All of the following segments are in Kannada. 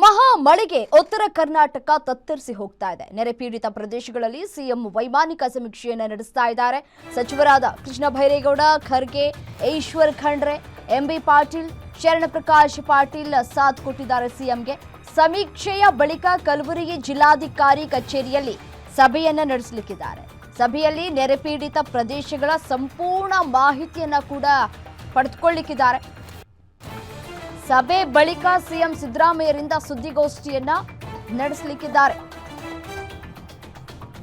ಮಹಾ ಮಳೆಗೆ ಉತ್ತರ ಕರ್ನಾಟಕ ತತ್ತರಿಸಿ ಹೋಗ್ತಾ ಇದೆ. ನೆರೆ ಪೀಡಿತ ಪ್ರದೇಶಗಳಲ್ಲಿ ಸಿಎಂ ವೈಮಾನಿಕ ಸಮೀಕ್ಷೆಯನ್ನು ನಡೆಸ್ತಾ ಇದ್ದಾರೆ. ಸಚಿವರಾದ ಕೃಷ್ಣ ಭೈರೇಗೌಡ, ಖರ್ಗೆ, ಈಶ್ವರ್ ಖಂಡ್ರೆ ಎಂಬಿ ಪಾಟೀಲ್ ಶರಣಪ್ರಕಾಶ್ ಪಾಟೀಲ್ ಸಾಥ್ ಕೊಟ್ಟಿದ್ದಾರೆ ಸಿಎಂಗೆ. ಸಮೀಕ್ಷೆಯ ಬಳಿಕ ಕಲಬುರಗಿ ಜಿಲ್ಲಾಧಿಕಾರಿ ಕಚೇರಿಯಲ್ಲಿ ಸಭೆಯನ್ನ ನಡೆಸಲಿಕ್ಕಿದ್ದಾರೆ. ಸಭೆಯಲ್ಲಿ ನೆರೆ ಪೀಡಿತ ಪ್ರದೇಶಗಳ ಸಂಪೂರ್ಣ ಮಾಹಿತಿಯನ್ನ ಕೂಡ ಪಡೆದುಕೊಳ್ಳಿಕ್ಕಿದ್ದಾರೆ. ಸಭೆ ಬಳಿಕ ಸಿಎಂ ಸಿದ್ದರಾಮಯ್ಯರಿಂದ ಸುದ್ದಿಗೋಷ್ಠಿಯನ್ನ ನಡೆಸಲಿಕ್ಕಿದ್ದಾರೆ.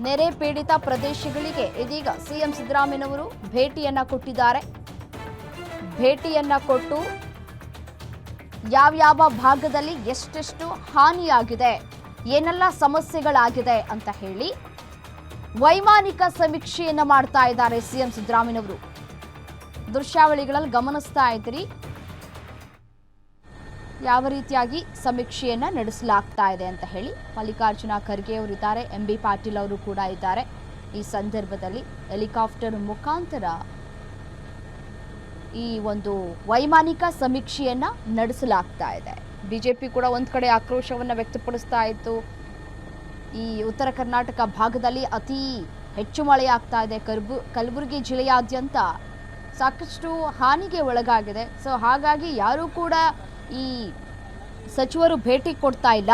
ನೆರೆ ಪೀಡಿತ ಪ್ರದೇಶಗಳಿಗೆ ಇದೀಗ ಸಿಎಂ ಸಿದ್ದರಾಮಯ್ಯನವರು ಭೇಟಿಯನ್ನ ಕೊಟ್ಟಿದ್ದಾರೆ. ಭೇಟಿಯನ್ನ ಕೊಟ್ಟು ಯಾವ್ಯಾವ ಭಾಗದಲ್ಲಿ ಎಷ್ಟೆಷ್ಟು ಹಾನಿಯಾಗಿದೆ, ಏನೆಲ್ಲ ಸಮಸ್ಯೆಗಳಾಗಿದೆ ಅಂತ ಹೇಳಿ ವೈಮಾನಿಕ ಸಮೀಕ್ಷೆಯನ್ನ ಮಾಡ್ತಾ ಇದ್ದಾರೆ ಸಿಎಂ ಸಿದ್ದರಾಮಯ್ಯನವರು. ದೃಶ್ಯಾವಳಿಗಳಲ್ಲಿ ಗಮನಿಸ್ತಾ ಇದ್ದೀರಿ. ಯಾವ ರೀತಿಯಾಗಿ ಸಮೀಕ್ಷೆಯನ್ನು ನಡೆಸಲಾಗ್ತಾ ಇದೆ ಅಂತ ಹೇಳಿ ಮಲ್ಲಿಕಾರ್ಜುನ ಖರ್ಗೆ ಅವರು ಇದ್ದಾರೆ ಎಂ ಬಿ ಪಾಟೀಲ್ ಅವರು ಕೂಡ ಇದ್ದಾರೆ. ಈ ಸಂದರ್ಭದಲ್ಲಿ ಹೆಲಿಕಾಪ್ಟರ್ ಮುಖಾಂತರ ಈ ಒಂದು ವೈಮಾನಿಕ ಸಮೀಕ್ಷೆಯನ್ನು ನಡೆಸಲಾಗ್ತಾ ಇದೆ. ಬಿಜೆಪಿ ಕೂಡ ಒಂದು ಕಡೆ ಆಕ್ರೋಶವನ್ನು ವ್ಯಕ್ತಪಡಿಸ್ತಾ ಇತ್ತು. ಈ ಉತ್ತರ ಕರ್ನಾಟಕ ಭಾಗದಲ್ಲಿ ಅತಿ ಹೆಚ್ಚು ಮಳೆ ಆಗ್ತಾ ಇದೆ. ಕರ್ಬು ಕಲಬುರಗಿ ಜಿಲ್ಲೆಯಾದ್ಯಂತ ಸಾಕಷ್ಟು ಹಾನಿಗೆ ಒಳಗಾಗಿದೆ. ಸೊ ಹಾಗಾಗಿ ಯಾರೂ ಕೂಡ ಈ ಸಚಿವರು ಭೇಟಿ ಕೊಡ್ತಾ ಇಲ್ಲ.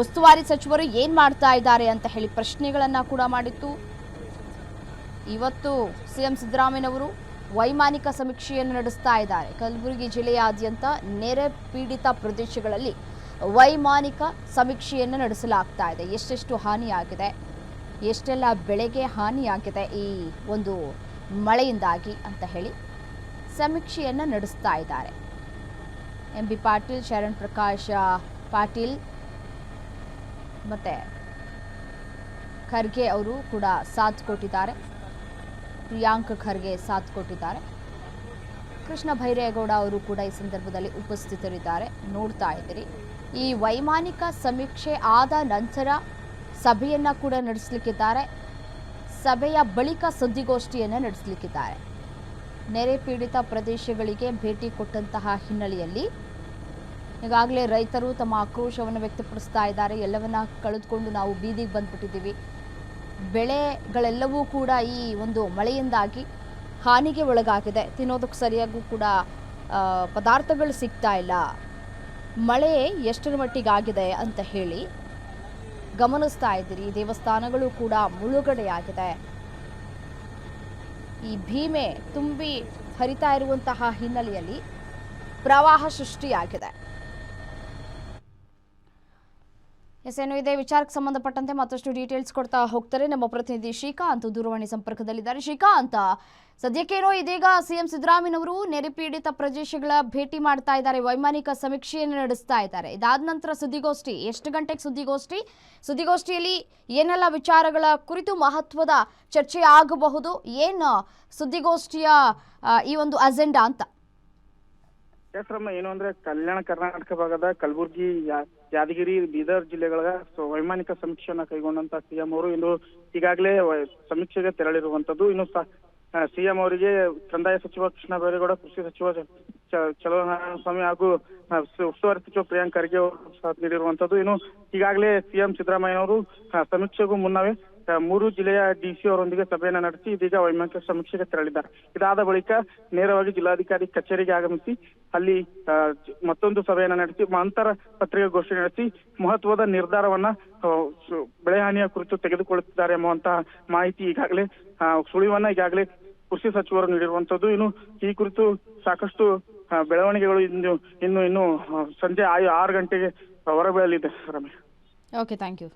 ಉಸ್ತುವಾರಿ ಸಚಿವರು ಏನು ಮಾಡ್ತಾ ಇದ್ದಾರೆ ಅಂತ ಹೇಳಿ ಪ್ರಶ್ನೆಗಳನ್ನು ಕೂಡ ಮಾಡಿತ್ತು. ಇವತ್ತು ಸಿಎಂ ಸಿದ್ದರಾಮಯ್ಯನವರು ವೈಮಾನಿಕ ಸಮೀಕ್ಷೆಯನ್ನು ನಡೆಸ್ತಾ ಇದ್ದಾರೆ. ಕಲಬುರಗಿ ಜಿಲ್ಲೆಯಾದ್ಯಂತ ನೆರೆ ಪೀಡಿತ ಪ್ರದೇಶಗಳಲ್ಲಿ ವೈಮಾನಿಕ ಸಮೀಕ್ಷೆಯನ್ನು ನಡೆಸಲಾಗ್ತಾ ಇದೆ. ಎಷ್ಟೆಷ್ಟು ಹಾನಿಯಾಗಿದೆ? ಎಷ್ಟೆಲ್ಲ ಬೆಳೆಗೆ ಹಾನಿಯಾಗಿದೆ ಈ ಒಂದು ಮಳೆಯಿಂದಾಗಿ ಅಂತ ಹೇಳಿ ಸಮೀಕ್ಷೆಯನ್ನು ನಡೆಸ್ತಾ ಇದ್ದಾರೆ. ಎಂ ಬಿ ಪಾಟೀಲ್, ಶರಣ್ ಪ್ರಕಾಶ್ ಪಾಟೀಲ್ ಮತ್ತೆ ಖರ್ಗೆ ಅವರು ಕೂಡ ಸಾಥ್ ಕೊಟ್ಟಿದ್ದಾರೆ. ಪ್ರಿಯಾಂಕ್ ಖರ್ಗೆ ಸಾಥ್ ಕೊಟ್ಟಿದ್ದಾರೆ. ಕೃಷ್ಣ ಭೈರೇಗೌಡ ಅವರು ಕೂಡ ಈ ಸಂದರ್ಭದಲ್ಲಿ ಉಪಸ್ಥಿತರಿದ್ದಾರೆ. ನೋಡ್ತಾ ಇದ್ದೀರಿ. ಈ ವೈಮಾನಿಕ ಸಮೀಕ್ಷೆ ಆದ ನಂತರ ಸಭೆಯನ್ನ ಕೂಡ ನಡೆಸಲಿಕ್ಕಿದ್ದಾರೆ. ಸಭೆಯ ಬಳಿಕ ಸುದ್ದಿಗೋಷ್ಠಿಯನ್ನು ನಡೆಸಲಿಕ್ಕಿದ್ದಾರೆ. ನೆರೆ ಪೀಡಿತ ಪ್ರದೇಶಗಳಿಗೆ ಭೇಟಿ ಕೊಟ್ಟಂತಹ ಹಿನ್ನೆಲೆಯಲ್ಲಿ ಈಗಾಗಲೇ ರೈತರು ತಮ್ಮ ಆಕ್ರೋಶವನ್ನು ವ್ಯಕ್ತಪಡಿಸ್ತಾ ಇದ್ದಾರೆ. ಎಲ್ಲವನ್ನ ಕಳೆದುಕೊಂಡು ನಾವು ಬೀದಿಗೆ ಬಂದ್ಬಿಟ್ಟಿದ್ದೀವಿ. ಬೆಳೆಗಳೆಲ್ಲವೂ ಕೂಡ ಈ ಒಂದು ಮಳೆಯಿಂದಾಗಿ ಹಾನಿಗೆ ಒಳಗಾಗಿದೆ. ತಿನ್ನೋದಕ್ಕೆ ಸರಿಯಾಗೂ ಕೂಡ ಪದಾರ್ಥಗಳು ಸಿಗ್ತಾ ಇಲ್ಲ. ಮಳೆ ಎಷ್ಟರ ಮಟ್ಟಿಗಾಗಿದೆ ಅಂತ ಹೇಳಿ ಗಮನಿಸ್ತಾ ಇದ್ದೀರಿ. ದೇವಸ್ಥಾನಗಳು ಕೂಡ ಮುಳುಗಡೆಯಾಗಿದೆ. ಈ ಭೀಮೆ ತುಂಬಿ ಹರಿತಾ ಇರುವಂತಹ ಹಿನ್ನೆಲೆಯಲ್ಲಿ ಪ್ರವಾಹ ಸೃಷ್ಟಿಯಾಗಿದೆ. ಎಸ್ ಏನು ಇದೆ. ವಿಚಾರಕ್ಕೆ ಸಂಬಂಧಪಟ್ಟಂತೆ ಮತ್ತಷ್ಟು ಡೀಟೇಲ್ಸ್ ಕೊಡ್ತಾ ಹೋಗ್ತಾರೆ. ನಮ್ಮ ಪ್ರತಿನಿಧಿ ಶ್ರೀಕಾಂತ್ ದೂರವಾಣಿ ಸಂಪರ್ಕದಲ್ಲಿದ್ದಾರೆ. ಶ್ರೀಕಾಂತ್, ಸದ್ಯಕ್ಕೇನೋ ಇದೀಗ ಸಿಎಂ ಸಿದ್ದರಾಮಯ್ಯನವರು ನೆರೆ ಪೀಡಿತ ಪ್ರದೇಶಗಳ ಭೇಟಿ ಮಾಡ್ತಾ ಇದ್ದಾರೆ. ವೈಮಾನಿಕ ಸಮೀಕ್ಷೆಯನ್ನು ನಡೆಸ್ತಾ ಇದ್ದಾರೆ. ಇದಾದ ನಂತರ ಸುದ್ದಿಗೋಷ್ಠಿ, ಎಷ್ಟು ಗಂಟೆಗೆ ಸುದ್ದಿಗೋಷ್ಠಿ? ಸುದ್ದಿಗೋಷ್ಠಿಯಲ್ಲಿ ಏನೆಲ್ಲ ವಿಚಾರಗಳ ಕುರಿತು ಮಹತ್ವದ ಚರ್ಚೆ ಆಗಬಹುದು? ಏನು ಸುದ್ದಿಗೋಷ್ಠಿಯ ಈ ಒಂದು ಅಜೆಂಡಾ ಅಂತ? ಹೆಸರಮ್ಮ ಏನು ಅಂದ್ರೆ ಕಲ್ಯಾಣ ಕರ್ನಾಟಕ ಭಾಗದ ಕಲಬುರಗಿ ಯಾದಗಿರಿ, ಬೀದರ್ ಜಿಲ್ಲೆಗಳ ವೈಮಾನಿಕ ಸಮೀಕ್ಷೆಯನ್ನ ಕೈಗೊಂಡಂತ ಸಿಎಂ ಅವರು ಇಂದು ಈಗಾಗಲೇ ಸಮೀಕ್ಷೆಗೆ ತೆರಳಿರುವಂತದ್ದು ಇನ್ನು ಸಿಎಂ ಅವರಿಗೆ ಕಂದಾಯ ಸಚಿವ ಕೃಷ್ಣ ಬೈರೇಗೌಡ, ಕೃಷಿ ಸಚಿವ ಸ್ವಾಮಿ ಹಾಗೂ ಉಸ್ತುವಾರಿ ಸಚಿವ ಪ್ರಿಯಾಂಕ್ ಖರ್ಗೆ ಅವರು ನೀಡಿರುವಂತದ್ದು ಇನ್ನು ಈಗಾಗಲೇ ಸಿಎಂ ಸಿದ್ದರಾಮಯ್ಯ ಅವರು ಸಮೀಕ್ಷೆಗೂ ಮುನ್ನವೇ ಮೂರು ಜಿಲ್ಲೆಯ ಡಿಸಿ ಅವರೊಂದಿಗೆ ಸಭೆಯನ್ನ ನಡೆಸಿ ಇದೀಗ ವೈಮಾನಿಕ ಸಮೀಕ್ಷೆಗೆ ತೆರಳಿದ್ದಾರೆ ಇದಾದ ಬಳಿಕ ನೇರವಾಗಿ ಜಿಲ್ಲಾಧಿಕಾರಿ ಕಚೇರಿಗೆ ಆಗಮಿಸಿ ಅಲ್ಲಿ ಮತ್ತೊಂದು ಸಭೆಯನ್ನ ನಡೆಸಿ ಅಂತರ ಪತ್ರಿಕಾಗೋಷ್ಠಿ ನಡೆಸಿ, ಮಹತ್ವದ ನಿರ್ಧಾರವನ್ನ ಬೆಳೆಹಾನಿಯ ಬೆಳೆ ಹಾನಿಯ ಕುರಿತು ತೆಗೆದುಕೊಳ್ಳುತ್ತಿದ್ದಾರೆ ಎಂಬುವಂತಹ ಮಾಹಿತಿ ಈಗಾಗಲೇ ಸುಳಿವನ್ನ ಈಗಾಗಲೇ ಕೃಷಿ ಸಚಿವರು ನೀಡಿರುವಂತದ್ದು ಇನ್ನು ಈ ಕುರಿತು ಸಾಕಷ್ಟು ಬೆಳವಣಿಗೆಗಳು ಇನ್ನು ಇನ್ನು ಇನ್ನು ಸಂಜೆ ಆರು ಗಂಟೆಗೆ ಹೊರಬೀಳಲಿದೆ ರಮೇಶ್ ಓಕೆ ಥ್ಯಾಂಕ್ ಯು